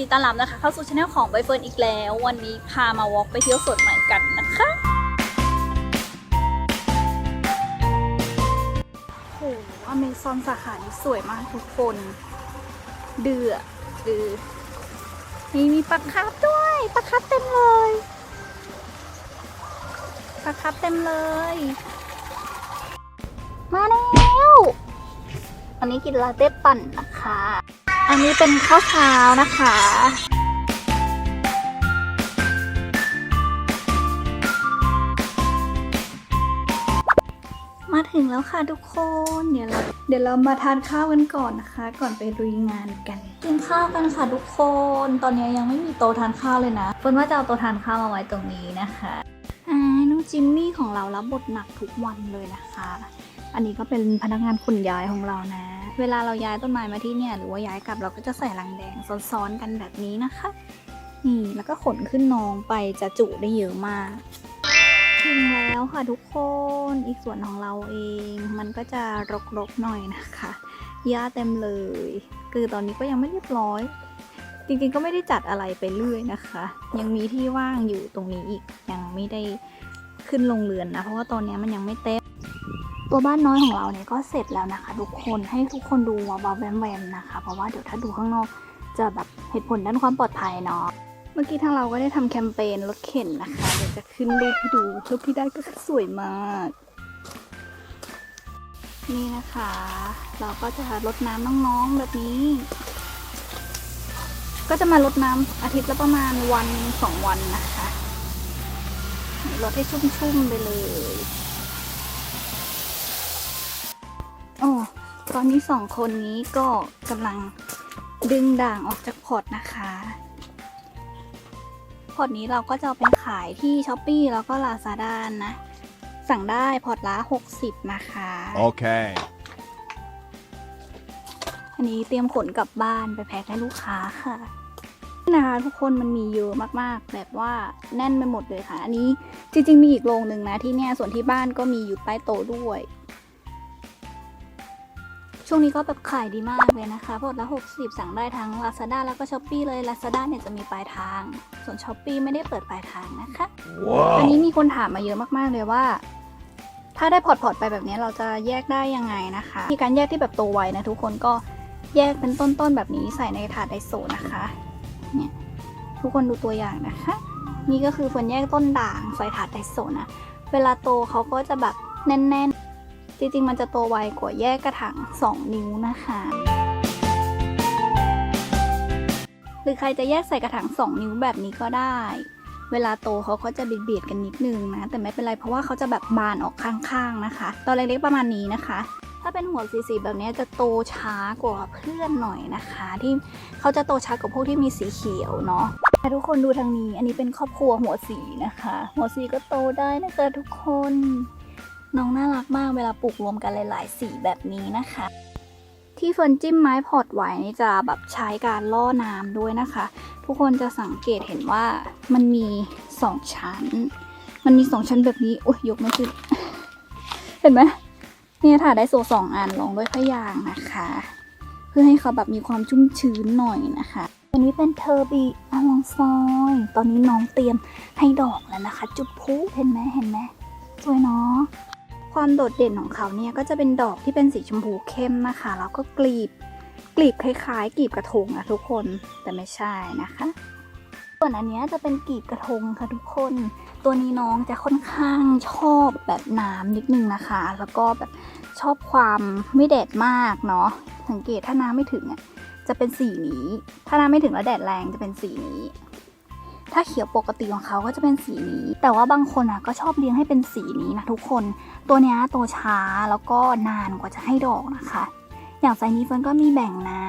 ดีต้อนรับนะคะ เข้าสู่ช anel ของใบเฟิร์นอีกแล้ว วันนี้พามาวอล์กไปเที่ยวสวนใหม่กันนะคะโหอเมซอนสาขานี้สวยมากทุกคน เดือดือนี่มีปลาคาร์ฟด้วยปลาคาร์ฟเต็มเลยปลาคาร์ฟเต็มเลย มาแล้ว อันนี้กินลาเต้ปั่นนะคะ อันนี้เป็นข้าวเช้านะคะมาถึงแล้วค่ะทุกคน เดี๋ยวเราเดี๋ยวเรามาทานข้าวกันก่อนนะคะ ก่อนไปลุยงานกันกินข้าวกันค่ะทุกคน ตอนนี้ยังไม่มีโต๊ะทานข้าวเลยนะเฟิร์นว่าจะเอาโต๊ะทานข้าวมาไว้ตรงนี้นะคะอ่าน้องจิมมี่ของเรารับบทหนักทุกวันเลยนะคะ อันนี้ก็เป็นพนักงานขนย้ายของเรานะ เวลาเราย้ายต้นไม้มาที่เนี่ยหรือว่าย้ายกลับเราก็จะใส่ลังแดงซ้อนๆกันแบบนี้นะคะ นี่แล้วก็ขนขึ้นนองไปจะจุได้เยอะมากถึงแล้วค่ะทุกคนอีกส่วนของเราเอง มันก็จะรกๆหน่อยนะคะหญ้าเต็มเลย คือตอนนี้ก็ยังไม่เรียบร้อย จริงๆก็ไม่ได้จัดอะไรไปเรื่อยนะคะ ยังมีที่ว่างอยู่ตรงนี้อีกยังไม่ได้ขึ้นลงเรือนนะ เพราะว่าตอนนี้มันยังไม่เต็ม ตัวบ้านน้อยของเราเนี่ยก็เสร็จแล้วนะคะ ทุกคนให้ทุกคนดูเบาๆแวมๆนะคะ เพราะว่าเดี๋ยวถ้าดูข้างนอกจะแบบเหตุผลด้านความปลอดภัยเนาะเมื่อกี้ทางเราก็ได้ทำแคมเปญรถเข็นนะคะเดี๋ยวจะขึ้นรูปให้ดูรูปที่ได้ก็สวยมาก นี่นะคะ เราก็จะรดน้ำน้องๆแบบนี้ ก็จะมารดน้ำอาทิตย์ละประมาณวันสองวันนะคะรดให้ชุ่มๆไปเลย ตอนนี้สองคนนี้ก็กำลังดึงด่างออกจากพอร์ตนะคะ พอร์ตนี้เราก็จะเอาไปขายที่ช้อปปีแล้วก็ลาซาด้านะ สั่งได้พอร์ตละ 60 นะคะ Okay. อันนี้เตรียมขนกลับบ้านไปแพ็คให้ลูกค้าค่ะนี่นะคะทุกคนมันมีเยอะมากๆ แบบว่าแน่นไปหมดเลยค่ะ อันนี้จริง ๆ มีอีกโรงหนึ่งนะที่เนี่ยส่วนที่บ้านก็มีอยู่ใต้โต๊ะด้วย ช่วงนี้ก็แบบขายดีมากเลยนะคะพอละ 60 สั่งได้ทั้ง Lazada แล้วก็ s h อ p e e เลย Lazada เนี่ยจะมีปลายทาง ส่วน s h อ p e e ไม่ได้เปิดปลายทางนะคะอัน Wow. นี้มีคนถามมาเยอะมากๆเลยว่า ถ้าได้พอร์ตพอร์ตไปแบบนี้เราจะแยกได้ยังไงนะคะ มีการแยกที่แบบโตไวนะทุกคนก็แยกเป็นต้นๆแบบนี้ใส่ในถาดไดโซนะคะ เนี่ยทุกคนดูตัวอย่างนะคะ นี่ก็คือเฟิร์นแยกต้นด่างใส่ถาดไดโซนะ เวลาโตเขาก็จะแบบแน่นๆ จริงๆ มันจะโตไวกว่าแยกกระถาง2 นิ้วนะคะ หรือใครจะแยกใส่กระถาง2 นิ้วแบบนี้ก็ได้ เวลาโตเขาก็จะเบียดๆกันนิดนึงนะ แต่ไม่เป็นไรเพราะว่าเขาจะแบบบานออกข้างๆนะคะ ตอนเล็กๆประมาณนี้นะคะถ้าเป็นหัวสีๆแบบนี้จะโตช้ากว่าเพื่อนหน่อยนะคะ ที่เขาจะโตช้ากว่าพวกที่มีสีเขียวเนาะแต่ทุกคนดูทางนี้ อันนี้เป็นครอบครัวหัวสีนะคะ หัวสีก็โตได้นะคะทุกคน น้องน่ารักมากเวลาปลูกรวมกันหลาย ๆ สีแบบนี้นะคะ ที่เฟิร์นจิ้มไม้พอร์ตไว้นี่จะแบบใช้การล่อน้ำด้วยนะคะ ทุกคนจะสังเกตเห็นว่ามันมีสองชั้น มันมีสองชั้นแบบนี้โอ้ยยกไม่ขึ้นเห็นไหมเนี่ยถ่าได้โซสองอันลงด้วยพยางนะคะ เพื่อให้เขาแบบมีความชุ่มชื้นหน่อยนะคะอันนี้เป็นเทอร์บีอลองซอย ตอนนี้น้องเตรียมให้ดอกแล้วนะคะ จุดพุเห็นไหมเห็นไหมสวยเนาะ ความโดดเด่นของเขาเนี่ยก็จะเป็นดอกที่เป็นสีชมพูเข้มนะคะ แล้วก็กลีบกลีบคล้ายๆกลีบกระทงนะทุกคนแต่ไม่ใช่นะคะ ส่วนอันนี้จะเป็นกลีบกระทงค่ะทุกคน ตัวนี้น้องจะค่อนข้างชอบแบบน้ำนิดนึงนะคะ แล้วก็แบบชอบความไม่แดดมากเนาะสังเกตถ้าน้ำไม่ถึงอะจะเป็นสีนี้ ถ้าน้ำไม่ถึงแล้วแดดแรงจะเป็นสีนี้ ถ้าเขียวปกติของเขาก็จะเป็นสีนี้ แต่ว่าบางคนอะก็ชอบเลี้ยงให้เป็นสีนี้นะทุกคน ตัวเนี้ยโตช้าแล้วก็นานกว่าจะให้ดอกนะคะ อย่างไซนี้เฟิร์นก็มีแบ่งนะ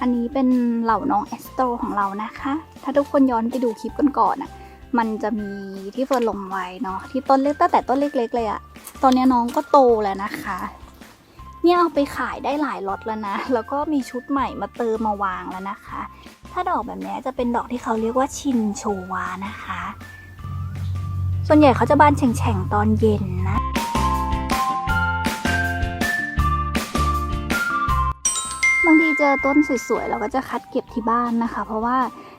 อันนี้เป็นเหล่าน้องเอสโตของเรานะคะ ถ้าทุกคนย้อนไปดูคลิปก่อนๆอะมันจะมีที่เฟิร์นลงไว้เนาะที่ต้นเล็กตั้งแต่ต้นเล็กๆเลยอะตอนนี้น้องก็โตแล้วนะคะ เนี่ยเอาไปขายได้หลายล็อตแล้วนะ แล้วก็มีชุดใหม่มาเติมมาวางแล้วนะคะ ถ้าดอกแบบนี้จะเป็นดอกที่เขาเรียกว่าชินโชวานะคะ ส่วนใหญ่เขาจะบานแฉ่งๆตอนเย็นนะบางทีเจอต้นสวยๆ เราก็จะคัดเก็บที่บ้านนะคะ เพราะว่า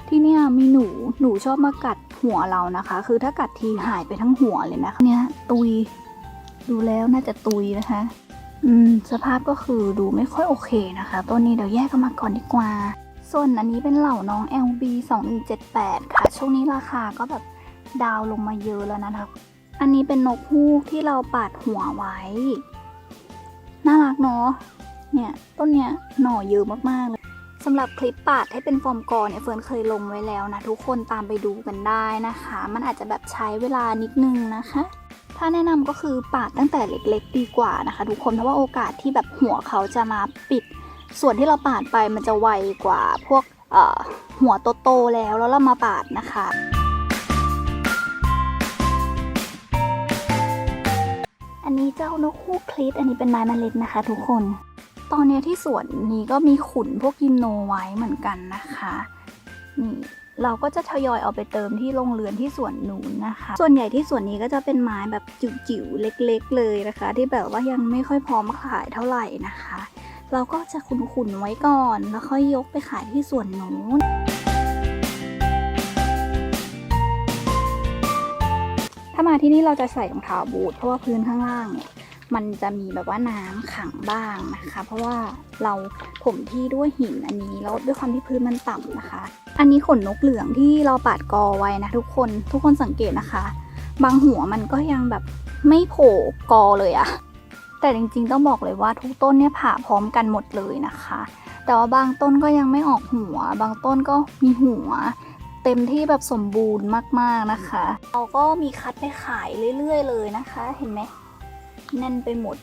ที่เนี่ยมีหนูหนูชอบมากัดหัวเรานะคะ คือถ้ากัดทีหายไปทั้งหัวเลยนะคะเนี่ยตุยดูแล้วน่าจะตุยนะคะ อืม สภาพก็คือดูไม่ค่อยโอเคนะคะ ต้นนี้เดี๋ยวแยกกันมาก่อนดีกว่า ส่วนอันนี้เป็นเหล่าน้อง LB 2178ค่ะ ช่วงนี้ราคาก็แบบดาวลงมาเยอะแล้วนะคะ อันนี้เป็นนกฮูกที่เราปาดหัวไว้ น่ารักเนาะ เนี่ยต้นเนี้ยหน่อเยอะมากๆเลยสำหรับคลิปปาดให้เป็นฟอร์มกอเนี่ยเฟิร์นเคยลงไว้แล้วนะ ทุกคนตามไปดูกันได้นะคะ มันอาจจะแบบใช้เวลานิดนึงนะคะ ถ้าแนะนำก็คือปาดตั้งแต่เล็กๆ ดีกว่านะคะ ทุกคนเพราะว่าโอกาสที่แบบหัวเขาจะมาปิด ส่วนที่เราปาดไปมันจะไวกว่าพวกหัวโตๆแล้วแล้วเรามาปาดนะคะอันนี้เจ้านกฮูกคลิปอันนี้เป็นไม้เมล็ดนะคะทุกคน ตอนนี้ที่สวนนี้ก็มีขุนพวกยิมโนไว้เหมือนกันนะคะนี่เราก็จะทยอยเอาไปเติมที่โรงเรือนที่สวนนู้นนะคะ ส่วนใหญ่ที่สวนนี้ก็จะเป็นไม้แบบจิ๋วๆเล็ก ๆ เลยนะคะ ที่แบบว่ายังไม่ค่อยพร้อมขายเท่าไหร่นะคะ เราก็จะขุนๆไว้ก่อน แล้วค่อยยกไปขายที่สวนนู้นถ้ามาที่นี่เราจะใส่รองเท้าบูทเพราะว่าพื้นข้างล่างเนี่ยมันจะมีแบบว่าน้ำขังบ้างนะคะ เพราะว่าเราถมที่ด้วยหินอันนี้แล้วด้วยความที่พื้นมันต่ำนะคะ อันนี้ขนนกเหลืองที่เราปาดกอไว้นะทุกคนทุกคนสังเกตนะคะ บางหัวมันก็ยังแบบไม่โผล่กอเลยอะ แต่จริงๆต้องบอกเลยว่าทุกต้นเนี่ยผ่าพร้อมกันหมดเลยนะคะ แต่ว่าบางต้นก็ยังไม่ออกหัว บางต้นก็มีหัว เต็มที่แบบสมบูรณ์มากๆนะคะ เราก็มีคัดไปขายเรื่อยๆเลยนะคะ เห็นไหมแน่นไปหมด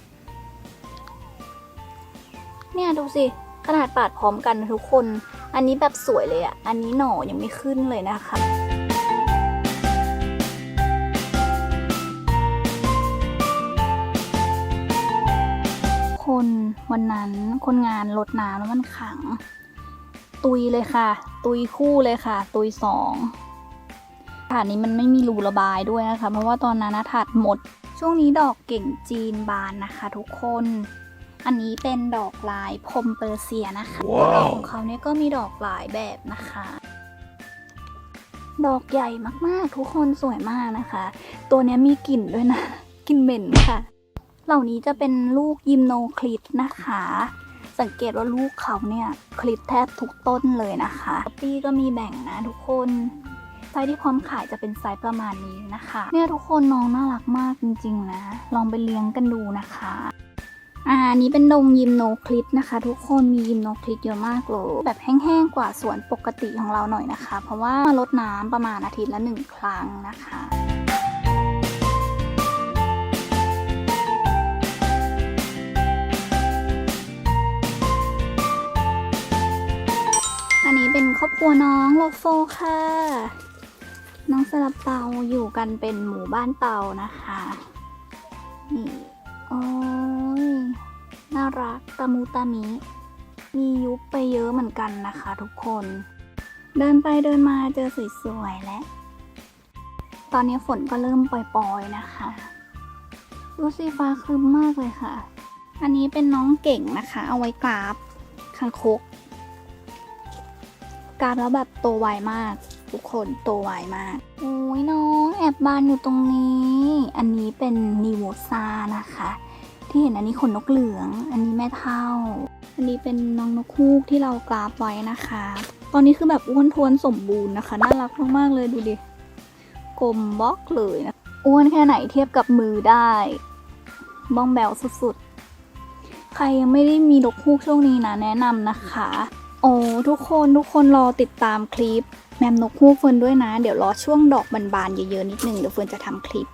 เนี่ยดูสิขนาดปาดพร้อมกันทุกคน อันนี้แบบสวยเลยอะ่ะ อันนี้หน่อยังไม่ขึ้นเลยนะคะ วันนั้นคนงานลดน้ำแล้วมันขัง ตุยเลยค่ะ ตุยคู่เลยค่ะ ตุยสองถาดนี้มันไม่มีรูระบายด้วยนะคะ เพราะว่าตอนนั้นนะถาดหมด ช่วงนี้ดอกเก่งจีนบานนะคะทุกคน อันนี้เป็นดอกลายพรมเปอร์เซียนะคะว้าวดอกของเขาเนี่ยก็มีดอกหลายแบบนะคะ ดอกใหญ่มากๆ ทุกคนสวยมากนะคะ ตัวเนี้ยมีกลิ่นด้วยนะ กลิ่นเหม็นค่ะ เหล่านี้จะเป็นลูกยิมโนคลิปนะคะ สังเกตว่าลูกเขาเนี่ยคลิปแทบทุกต้นเลยนะคะปี้ก็มีแบ่งนะทุกคนไซส์ที่พร้อมขายจะเป็นไซส์ประมาณนี้นะคะ เนี่ยทุกคนน้องน่ารักมากจริง ๆ นะ ลองไปเลี้ยงกันดูนะคะอ่านนี้เป็นดงยิมโนคลิปนะคะ ทุกคนมียิมโนคลิปเยอะมากเลยแบบแห้งๆกว่าสวนปกติของเราหน่อยนะคะ เพราะว่าลดน้ำประมาณอาทิตย์ละหนึ่งครั้งนะคะ อบครัวน้องโลโฟค่ะ น้องสลับเตาอยู่กันเป็นหมู่บ้านเตานะคะ นี่โอ้ยน่ารักตะมูตามิมียุบไปเยอะเหมือนกันนะคะทุกคน เดินไปเดินมาเจอสวยๆและตอนนี้ฝนก็เริ่มปล่อยๆนะคะ ดูสิฟ้าครึ้มมากเลยค่ะ อันนี้เป็นน้องเก่งนะคะ เอาไว้กราฟคางคก กราฟแล้วแบบโตไวมาก ทุกคนโตไวมากโอ้ยน้องแอบบานอยู่ตรงนี้ อันนี้เป็นนิโวซานะคะ ที่เห็นอันนี้ขนนกเหลือง อันนี้แม่เท่า อันนี้เป็นน้องนกฮูกที่เรากราฟไว้นะคะ ตอนนี้คือแบบอ้วนท้วนสมบูรณ์นะคะน่ารักมากๆเลยดูดิกลมบล็อกเลยนะอ้วนแค่ไหนเทียบกับมือได้บ้องแบวสุดๆ ใครยังไม่ได้มีนกฮูกช่วงนี้นะแนะนำนะคะ โอ้ทุกคนทุกคนรอติดตามคลิปแมมนกฮูกเฟิร์นด้วยนะ เดี๋ยวรอช่วงดอกบานๆเยอะๆนิดนึงเดี๋ยวเฟิร์นจะทำคลิป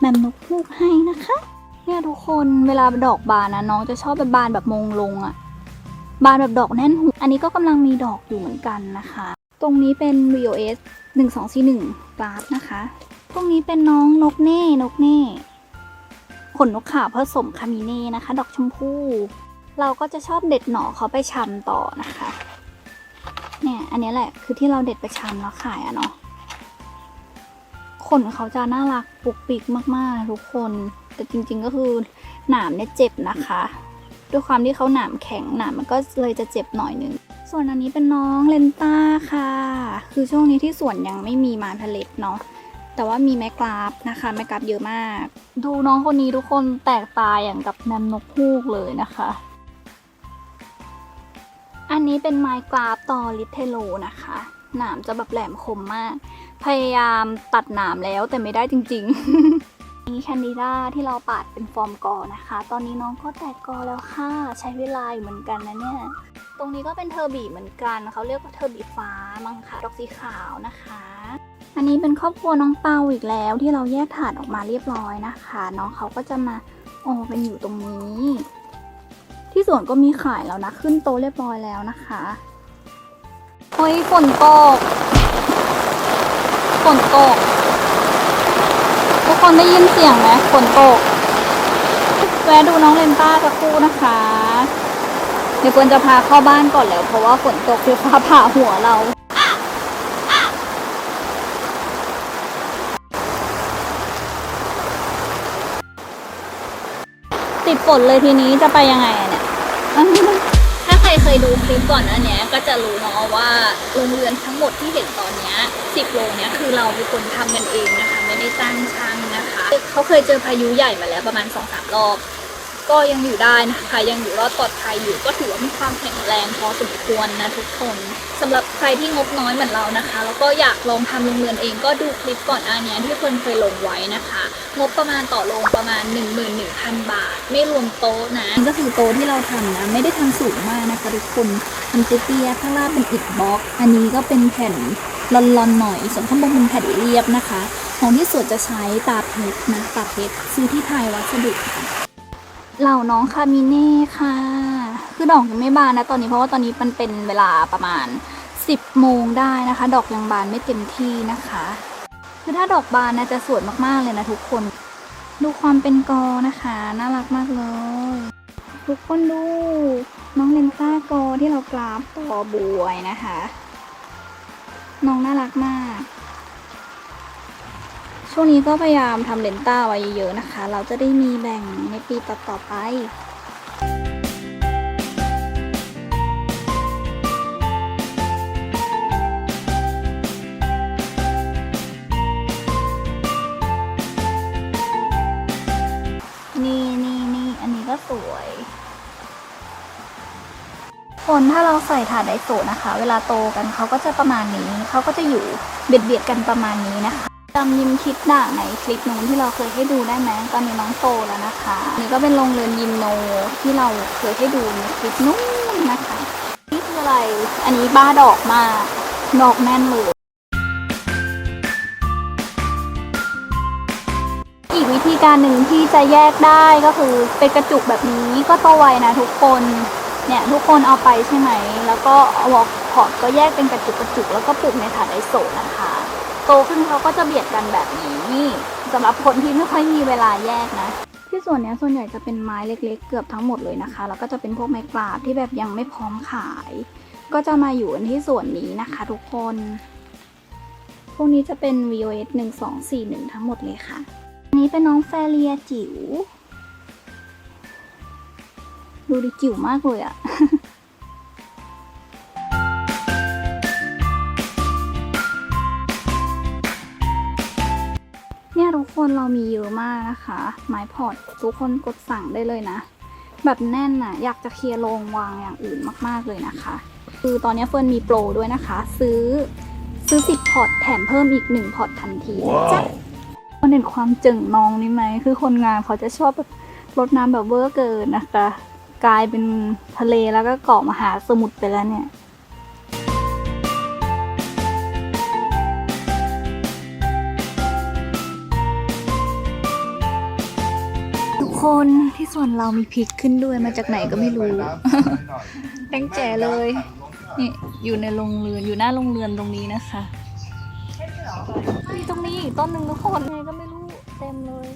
แมมนกฮูกให้นะคะ เนี่ยทุกคนเวลาดอกบานนะน้องจะชอบแบบบานแบบมงลงอะบานแบบดอกแน่นหูอันนี้ก็กำลังมีดอกอยู่เหมือนกันนะคะ ตรงนี้เป็น VOS 1241กราฟนะคะ ตรงนี้เป็นน้องนกเน่นกเน่ขนนกขาวผสมคามิเน่นะคะ ดอกชมพูเราก็จะชอบเด็ดหน่อเขาไปชำต่อนะคะ เนี่ย อันนี้แหละคือที่เราเด็ดไปชำแล้วขายอะเนาะขนเขาจะน่ารักปุกปิกมากๆทุกคน แต่จริงๆก็คือหนามเนี่ยเจ็บนะคะ ด้วยความที่เขาหนามแข็งหนามมันก็เลยจะเจ็บหน่อยนึงส่วนอันนี้เป็นน้องเลนต้าค่ะ คือช่วงนี้ที่สวนยังไม่มีมาพาเลตเนาะแต่ว่ามีแมกราฟนะคะแมกราฟเยอะมาก ดูน้องคนนี้ทุกคนแตกตายอย่างกับแมมนกฮูกเลยนะคะ อันนี้เป็นไม้กราฟตอลิเทโลนะคะ หนามจะแบบแหลมคมมาก พยายามตัดหนามแล้วแต่ไม่ได้จริงๆ นี่แคนดิด้าที่เราปาดเป็นฟอร์มกอนะคะ ตอนนี้น้องก็แตกกอแล้วค่ะ ใช้เวลาอยู่เหมือนกันนะเนี่ย ตรงนี้ก็เป็นเทอร์บีเหมือนกัน เขาเรียกว่าเทอร์บีฟ้ามั้งค่ะ ดอกสีขาวนะคะ อันนี้เป็นครอบครัวน้องเปาอีกแล้วที่เราแยกถาดออกมาเรียบร้อยนะคะ น้องเขาก็จะมาโอ้เป็นอยู่ตรงนี้ ที่สวนก็มีขายแล้วนะ ขึ้นโตเรียบร้อยแล้วนะคะเฮ้ยฝนตกฝนตก ทุกคนได้ยินเสียงไหมฝนตกแวะดูน้องเลนต้าสักครู่นะคะ เดี๋ยวควรจะพาเข้าบ้านก่อนแล้ว เพราะว่าฝนตกคือฟ้าผ่าหัวเราติดฝนเลยทีนี้จะไปยังไงเนี่ย ถ้าใครเคยดูคลิปก่อนหน้าเนี้ยก็จะรู้เนาะว่าโรงเรือนทั้งหมดที่เห็นตอนเนี้ยสิบโรงเนี้ยคือเราเป็นคนทำกันเองนะคะ ไม่ได้จ้างช่างนะคะ เขาเคยเจอพายุใหญ่มาแล้วประมาณสองสามรอบ ก็ยังอยู่ได้นะคะยังอยู่รอดปลอดภัยอยู่ก็ถือว่ามีความแข็งแรงพอสมควรนะทุกคนสำหรับใครที่งบน้อยเหมือนเรานะคะ แล้วก็อยากลองทำโรงเรือนเองก็ดูคลิปก่อนอันเนี้ยที่เฟิร์นเคยลงไว้นะคะ งบประมาณต่อโรงประมาณ 11,000 บาท ไม่รวมโต๊ะนะก็คือโต๊ะที่เราทำนะไม่ได้ทำสูงมากนะคะทุกคนทำเตี้ยๆข้างล่างเป็นอิฐบล็อก อันนี้ก็เป็นแผ่นลอนๆหน่อยส่วนข้างบนเป็นแผ่นเรียบนะคะของที่สวนจะใช้ตาเพชรนะตาเพชรซื้อที่ไทยวัสดุค่ะ เหล่าน้องคามิเน่ค่ะ คือดอกยังไม่บานนะตอนนี้เพราะว่าตอนนี้มันเป็นเวลาประมาณ 10โมงได้นะคะ ดอกยังบานไม่เต็มที่นะคะ คือถ้าดอกบานนะจะสวยมากๆเลยนะทุกคน ดูความเป็นกอนะคะ น่ารักมากเลย ทุกคนดู น้องเลนต้ากอที่เรากราฟต่อบวยนะคะ น้องน่ารักมาก ช่วงนี้ก็พยายามทำเลนต้าไว้เยอะๆนะคะ เราจะได้มีแบ่งในปีต่อๆไปนี่นี่นี่อันนี้ก็สวยคนถ้าเราใส่ถาดไดโซนะคะ เวลาโตกันเขาก็จะประมาณนี้ เขาก็จะอยู่เบียดเบียดๆกันประมาณนี้นะคะ จำยิมคิดด่างในคลิปนู้นที่เราเคยให้ดูได้ไหมตอนนี้น้องโตแล้วนะคะนนี่ก็เป็นโรงเรือนยิมโนที่เราเคยให้ดูในคลิปนู้นนะคะนี่คืออะไรอันนี้บ้าดอกมากดอกแน่นเลยอีกวิธีการหนึ่งที่จะแยกได้ก็คือเป็นกระจุกแบบนี้ก็โตไวนะทุกคนเนี่ยทุกคนเอาไปใช่ไหม แล้วก็เอาวอลพอร์ตก็แยกเป็นกระจุกกระจุกแล้วก็ปลูกในถาดไอโซนะคะ โตขึ้นเขาก็จะเบียดกันแบบนี้สำหรับคนที่ไม่ค่อยมีเวลาแยกนะ ที่ส่วนนี้ส่วนใหญ่จะเป็นไม้เล็ก ๆ เกือบทั้งหมดเลยนะคะ แล้วก็จะเป็นพวกไม้กราบที่แบบยังไม่พร้อมขาย ก็จะมาอยู่กันที่ส่วนนี้นะคะ ทุกคน พวกนี้จะเป็น VOS 1241 ทั้งหมดเลยค่ะ อันนี้เป็นน้องแฟเรียจิ๋ว ดูดิจิ๋วมากเลยอะ เนี่ยทุกคนเรามีเยอะมากนะคะ ไม้พอร์ตทุกคนกดสั่งได้เลยนะ แบบแน่นน่ะอยากจะเคลียร์โรงวางอย่างอื่นมากๆเลยนะคะ คือตอนนี้เฟิร์นมีโปรด้วยนะคะ ซื้อซื้อ 10 พอร์ตแถมเพิ่มอีก 1 พอร์ตทันทีนะจ๊ะคนเห็นความเจิ่งนองนี่ไหม คือคนงานเขาจะชอบแบบรดน้ำแบบเวอร์เกินนะคะ กลายเป็นทะเลแล้วก็เกาะมหาสมุทรไปแล้วเนี่ย คนที่ส่วนเรามีพริกขึ้นด้วยมาจากไหนก็ไม่รู้แดงแจ๋เลย นี่อยู่ในโรงเรือนอยู่หน้าโรงเรือนตรงนี้นะคะมีตรงนี้อีกต้นหนึ่งทุกคนไงก็ไม่รู้เต็มเลย